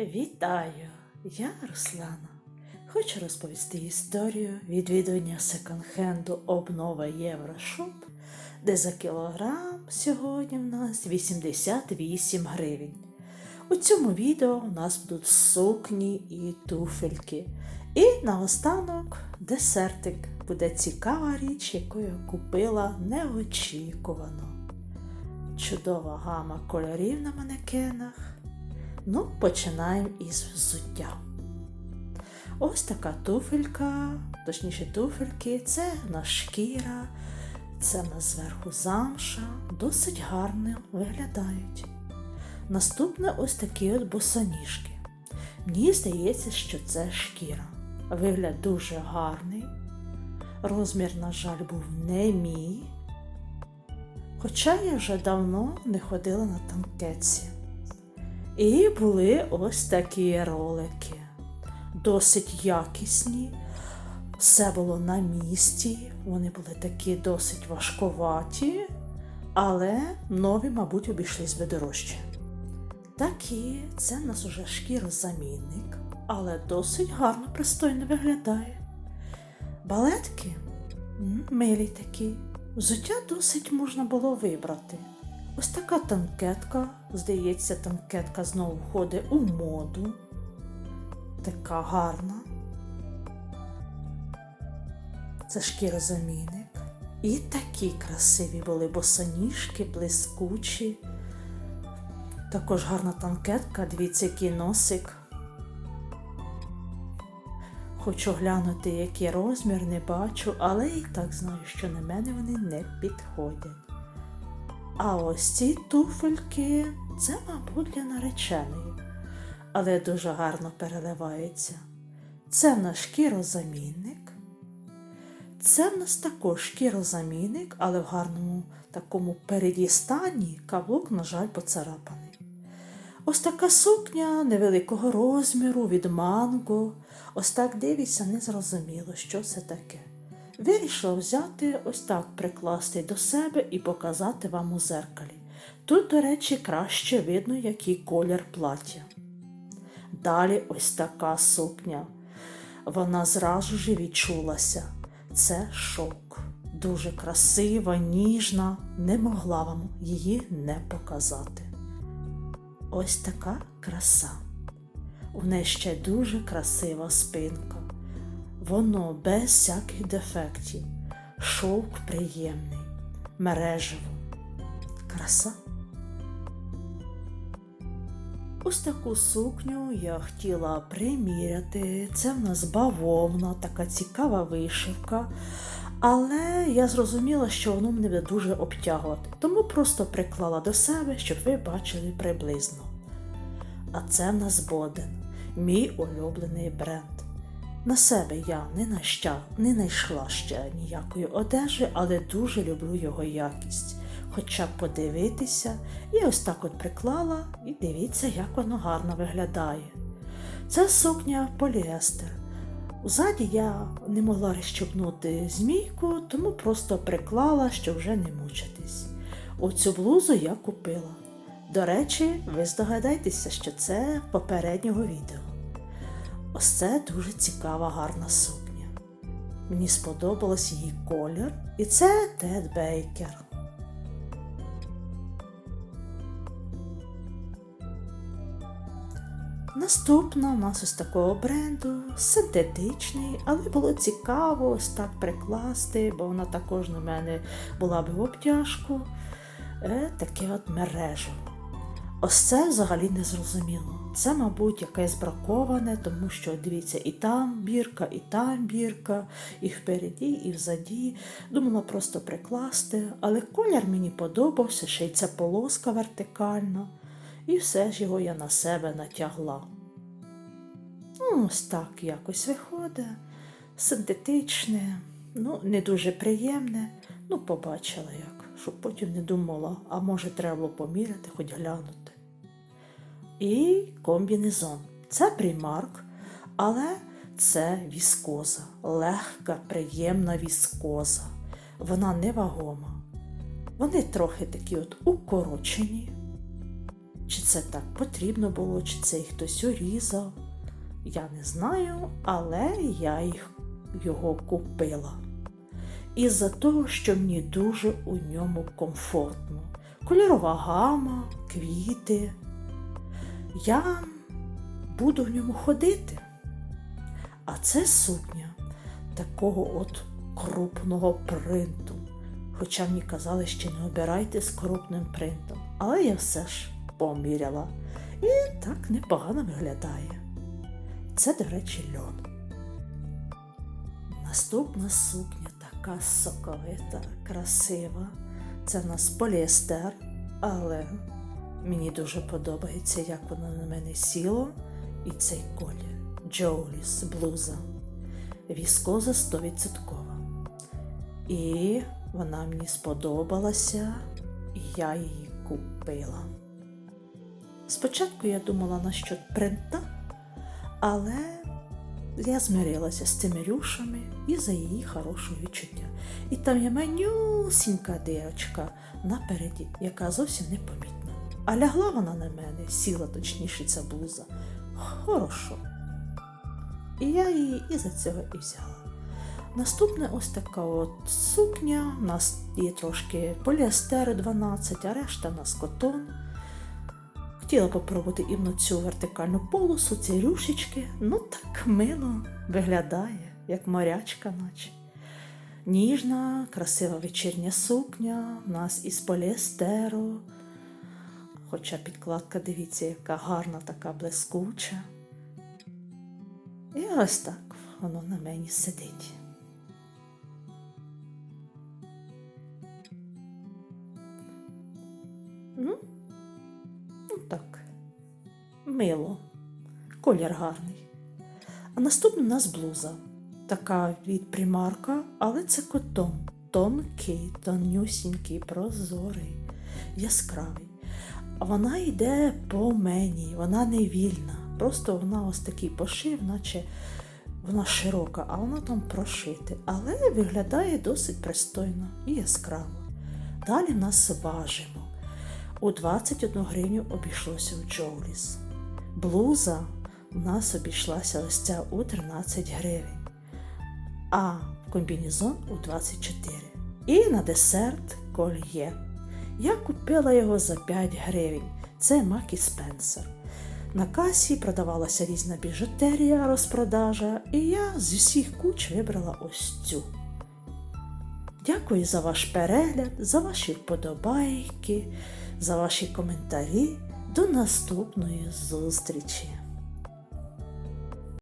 Вітаю! Я Руслана. Хочу розповісти історію відвідування секонд-хенду обнова Єврошоп, де за кілограм сьогодні в нас 88 гривень. У цьому відео у нас будуть сукні і туфельки. І наостанок десертик буде цікава річ, яку я купила неочікувано. Чудова гама кольорів на манекенах. Ну, починаємо із взуття. Ось така туфелька, точніше туфельки, це на шкіра, це на зверху замша, досить гарно виглядають. Наступне ось такі от босоніжки. Мені здається, що це шкіра. Вигляд дуже гарний. Розмір, на жаль, був не мій. Хоча я вже давно не ходила на танкетці. І були ось такі ролики. Досить якісні, все було на місці, вони були такі досить важковаті, але нові, мабуть, обійшлись би дорожче. Такі, це в нас уже шкірозамінник, але досить гарно, пристойно виглядає. Балетки милі такі. Взуття досить можна було вибрати. Ось така танкетка, здається, танкетка знову входить у моду. Така гарна. Це шкірозамінник. І такі красиві були босоніжки, блискучі. Також гарна танкетка, дивіться, який носик. Хочу глянути, який розмір, не бачу, але і так знаю, що на мене вони не підходять. А ось ці туфельки це, мабуть, для нареченої, але дуже гарно переливається. Це в нас шкірозамінник. Це в нас також шкірозамінник, але в гарному такому передістані каблук, на жаль, поцарапаний. Ось така сукня невеликого розміру від манго. Ось так дивіться, незрозуміло, що це таке. Вирішила взяти ось так прикласти до себе і показати вам у зеркалі. Тут, до речі, краще видно, який колір плаття. Далі ось така сукня. Вона зразу ж відчулася. Це шок. Дуже красива, ніжна, не могла вам її не показати. Ось така краса. У неї ще дуже красива спинка. Воно без всяких дефектів, шовк приємний, мережево. Краса. Ось таку сукню я хотіла приміряти. Це в нас бавовна, така цікава вишивка. Але я зрозуміла, що воно мене буде дуже обтягувати, тому просто приклала до себе, щоб ви бачили приблизно. А це в нас Боден, мій улюблений бренд. На себе я не наща, не знайшла ще ніякої одежі, але дуже люблю його якість. Хоча б подивитися, і ось так от приклала, і дивіться, як воно гарно виглядає. Це сукня поліестер. Ззаді я не могла розщепнути змійку, тому просто приклала, щоб вже не мучитись. Оцю блузу я купила. До речі, ви здогадайтеся, що це попереднього відео. Ось це дуже цікава гарна сукня. Мені сподобалось її колір, і це Тед Бейкер. Наступна у нас ось такого бренду, синтетичний, але було цікаво ось так прикласти, бо вона також на мене була б в обтяжку. Е, таке от мережево. Ось це взагалі не зрозуміло. Це, мабуть, якесь браковане, тому що дивіться, і там бірка, і там бірка, і впереді, і взаді. Думала просто прикласти, але колір мені подобався, ще й ця полоска вертикальна, і все ж його я на себе натягла. Ну, ось так якось виходить. Синтетичне, ну, не дуже приємне. Ну, побачила як, щоб потім не думала, а може треба було поміряти, хоч глянути. І комбінезон. Це примарк, але це віскоза, легка, приємна віскоза. Вона невагома. Вони трохи такі от укорочені. Чи це так потрібно було, чи це їх хтось урізав. Я не знаю, але я їх, його купила. Із-за того, що мені дуже у ньому комфортно. Кольорова гама, квіти. Я буду в ньому ходити. А це сукня такого от крупного принту. Хоча мені казали, що не обирайте з крупним принтом. Але я все ж поміряла. І так непогано виглядає. Це, до речі, льон. Наступна сукня така соковита, красива. Це в нас поліестер, але мені дуже подобається, як воно на мене сіло. І цей колір Джоуліс блуза. Віскоза 100%. І вона мені сподобалася, і я її купила. Спочатку я думала насчет принта, але я змирилася з цими рюшами і за її хороше відчуття. І там є манюсінька дирочка напереді, яка зовсім не помітна. А лягла вона на мене, сіла точніше ця блуза. Хорошо. І я її і за цього і взяла. Наступне ось така от сукня. У нас є трошки поліестер 12, а решта у нас котон. Хотіла попробувати іменно цю вертикальну полосу, ці рюшечки. Ну так мило виглядає, як морячка, наче. Ніжна, красива вечірня сукня, у нас із поліестеру. Хоча підкладка, дивіться, яка гарна, така блискуча. І ось так воно на мені сидить. Ну, так, мило, колір гарний. А наступна у нас блуза. Така від примарка, але це котон. Тонкий, тонюсінький, прозорий, яскравий. Вона йде по мені, вона не вільна. Просто вона ось такий пошив, наче вона широка, а вона там прошити. Але виглядає досить пристойно і яскраво. Далі нас важимо. У 21 гривню обійшлося у Джоуліс. Блуза у нас обійшлася ось ця у 13 гривень, а комбінезон у 24. І на десерт кольє. Я купила його за 5 гривень. Це Макі Спенсер. На касі продавалася різна біжутерія, розпродажа, і я з усіх куч вибрала ось цю. Дякую за ваш перегляд, за ваші вподобайки, за ваші коментарі. До наступної зустрічі!